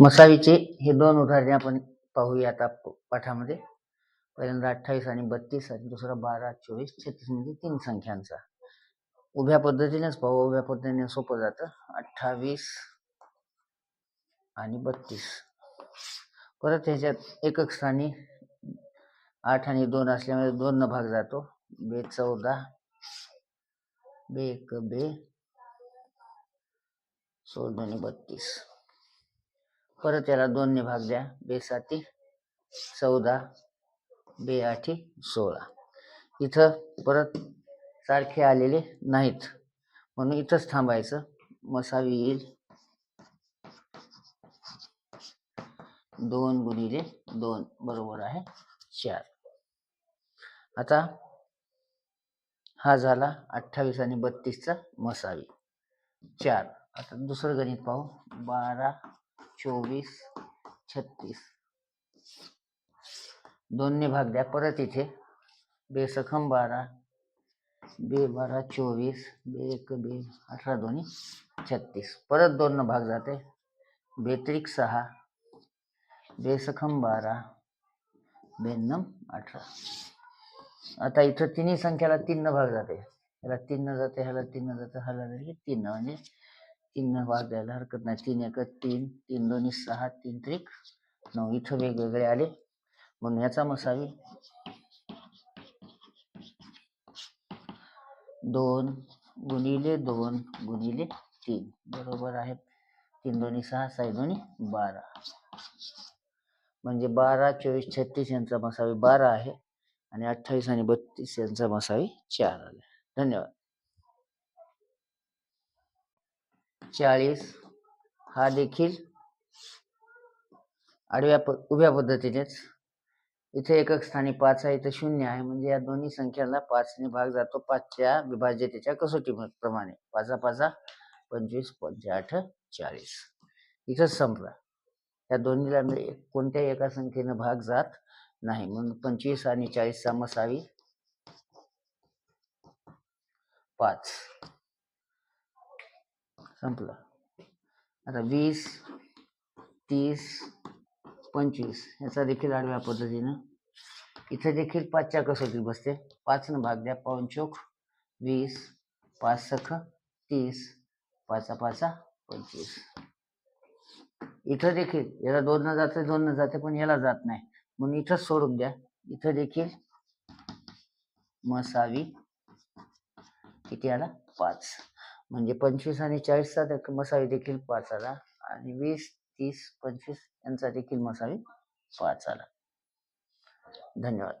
मसावीचे हे दोन उदाहरणे आपण पाहूया आता पाठामध्ये. पहिल्यांदा अठ्ठावीस आणि बत्तीस आणि दुसरा बारा चोवीस छत्तीस म्हणजे तीन संख्यांचा. उभ्या पद्धतीनेच पाहू. उभ्या पद्धतीने सोपं जातं. अठ्ठावीस आणि बत्तीस. परत ह्याच्यात एकक स्थानी आठ आणि दोन असल्यामुळे दोन न भाग जातो. बे चौदा बे एक बे सोळ दोन्ही बत्तीस. परत याला दोनने भाग द्या. बेसाती चौदा बेआठी सोळा. इथं परत सारखे आलेले नाहीत. म्हणून इथंच थांबायचं. मसावी येईल. दोन गुणिले दोन बरोबर आहे चार. आता हा झाला अठ्ठावीस आणि बत्तीसचा मसावी. चार. आता दुसरं गणित पाहू. बारा चोवीस छत्तीस. दोनने भाग द्या परत इथे. बेसखम बारा बे बारा चोवीस बे एक बे अठरा दोन्ही छत्तीस. परत दोन भाग जाते. बेत्रिक सहा बेसखम बारा बेन्नम अठरा. आता इथं तिन्ही संख्याला तीन भाग जाते. ह्याला तीन न जाते ह्याला तीन न जाते ह्याला तीन म्हणजे तीन न भाग द्यायला हरकत नाही. तीन एक तीन तीन दोन्ही सहा तीन त्रिक. नऊ इथं वेगवेगळे आले. म्हणून याचा मसावी दोन गुणिले दोन गुणिले तीन. बरोबर आहे. तीन दोन्ही सहा साई दोन्ही बारा. म्हणजे बारा चोवीस छत्तीस यांचा मसावी बारा आहे. आणि अठ्ठावीस आणि बत्तीस यांचा मसावी चार आला. धन्यवाद. चाळीस. हा देखील आडव्या प उभ्या पद्धतीनेच. इथे एकक स्थानी पाच आहे इथे शून्य आहे. म्हणजे या दोन्ही संख्याला पाचने भाग जातो. पाचच्या विभाज्यतेच्या कसोटी प्रमाणे. पाचा पाचा पंचवीस पंचाआठ चाळीस. इथंच संपला. या दोन्हीला म्हणजे कोणत्याही एका संख्येनं भाग जात नाही. म्हणून पंचवीस आणि चाळीस मसावी पाच. संपलं. आता वीस तीस पंचवीस याचा देखील आडव्या पद्धतीनं. इथं देखील पाचच्या कसोटी बसते. पाचनं भाग द्या. पाऊनचोक वीस पाच सख तीस पाचा पाचा पंचवीस. इथं देखील याला दोन जाते दोन जाते पण याला जात नाही. म्हणून इथंच सोडून द्या. इथं देखील मसावी किती आला? पाच. म्हणजे पंचवीस आणि चाळीसचा देख- मसावी देखील पाच आला आणि वीस तीस पंचवीस यांचा देखील मसावी पाच आला धन्यवाद.